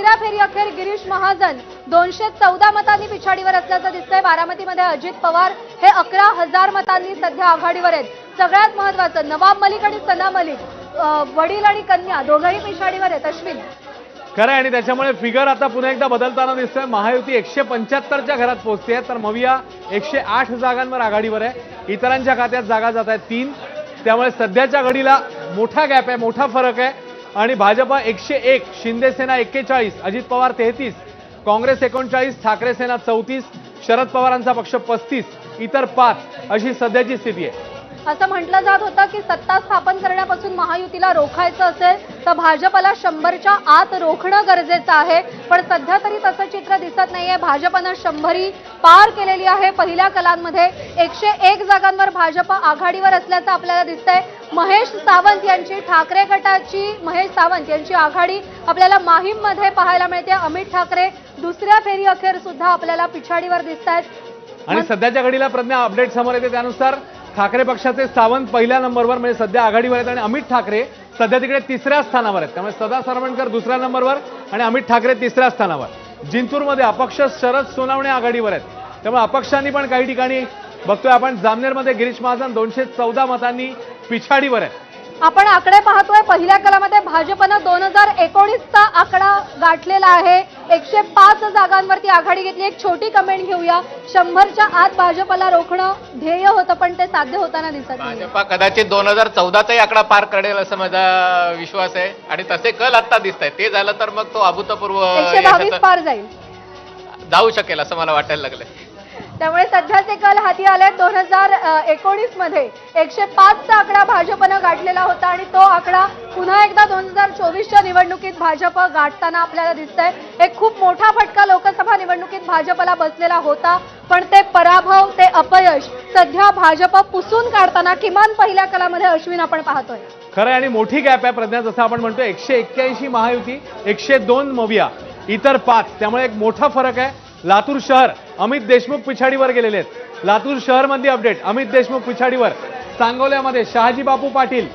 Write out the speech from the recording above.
तिसऱ्या फेरी अखेर गिरीश महाजन. दोनशे चौदा मतांनी पिछाडीवर असल्याचं दिसतंय. बारामतीमध्ये अजित पवार हे अकरा हजार मतांनी सध्या आघाडीवर आहेत. सगळ्यात महत्वाचं नवाब मलिक आणि सना मलिक वडील आणि कन्या दोघंही पिछाडीवर आहेत. अश्विन. खरं आहे आणि त्याच्यामुळे फिगर आता पुन्हा एकदा बदलताना दिसतोय. महायुती एकशे पंच्याहत्तरच्या घरात पोहोचते आहे तर मविया एकशे आठ जागांवर आघाडीवर आहे. इतरांच्या खात्यात जागा जात आहेत तीन. त्यामुळे सध्याच्या घडीला मोठा गॅप आहे मोठा फरक आहे. आणि भाजपा एकशे एक शिंदे सेना एक्केचाळीस अजित पवार तेहतीस काँग्रेस एकोणचाळीस ठाकरे सेना चौतीस शरद पवारांचा पक्ष पस्तीस इतर पाच अशी सध्याची स्थिती आहे. असं म्हटलं जात होतं की सत्ता स्थापन करण्यापासून महायुतीला रोखायचं असेल तर भाजपला शंभरच्या आत रोखणं गरजेचं आहे. पण सध्या तरी तसं चित्र दिसत नाहीये. भाजपनं शंभरी पार केलेली आहे पहिल्या कलांमध्ये. एकशे एक जागांवर भाजप आघाडीवर असल्याचं आपल्याला दिसतंय. महेश सावंत यांची ठाकरे गटाची महेश सावंत यांची आघाडी आपल्याला माहीममध्ये पाहायला मिळते. अमित ठाकरे दुसऱ्या फेरी अखेर सुद्धा आपल्याला पिछाडीवर दिसत आहेत आणि सध्याच्या घडीला प्रज्ञा अपडेट समोर येते. त्यानुसार ठाकरे पक्षाचे सावंत पहिल्या नंबरवर म्हणजे सध्या आघाडीवर आहेत. आणि अमित ठाकरे सध्या तिकडे तिसऱ्या स्थानावर आहेत. त्यामुळे सदा सरवणकर दुसऱ्या नंबरवर आणि अमित ठाकरे तिसऱ्या स्थानावर. जिंतूरमध्ये अपक्ष शरद सोनावणे आघाडीवर आहेत. त्यामुळे अपक्षांनी पण काही ठिकाणी बघतोय आपण. जामनेरमध्ये गिरीश महाजन दोनशे चौदा मतांनी पिछाडीवर आहे आपण आकडे पाहतोय. पहिल्या कलामध्ये भाजपनं दोन हजार एकोणीसचा आकडा गाठलेला आहे. एकशे पाच जागांवरती आघाडी घेतली. एक छोटी कमेंट घेऊया. शंभरच्या आत भाजपला रोखणं ध्येय होतं पण ते साध्य होताना दिसत भाजपा कदाचित दोन हजार चौदाचाही आकडा पार करेल असं माझा विश्वास आहे. आणि तसे कल आता दिसत आहे ते झालं तर मग तो अभूतपूर्व एकशे पार जाईल. जाऊ शकेल असं मला वाटायला लागलंय. त्यामुळे सध्याचे कल हाती आले दोन हजार एकोणीसमध्ये एकशे पाचचा आकडा भाजपनं गाठलेला होता आणि तो आकडा पुन्हा एकदा दोन हजार चोवीसच्या निवडणुकीत भाजप गाठताना आपल्याला दिसतंय. एक खूप मोठा फटका लोकसभा निवडणुकीत भाजपला बसलेला होता पण ते पराभव ते अपयश सध्या भाजप पुसून काढताना किमान पहिल्या कलामध्ये अश्विन आपण पाहतोय. खरं आहे आणि मोठी गॅप आहे प्रज्ञा जसं आपण म्हणतो एकशे एक्क्याऐंशी महायुती एकशे दोन मविया इतर पाच त्यामुळे एक मोठा फरक आहे. लातूर शहर अमित देशमुख पिछाडीवर गेलेले आहेत. लातूर शहरमध्ये अपडेट अमित देशमुख पिछाडीवर. सांगोल्यामध्ये शहाजी बापू पाटील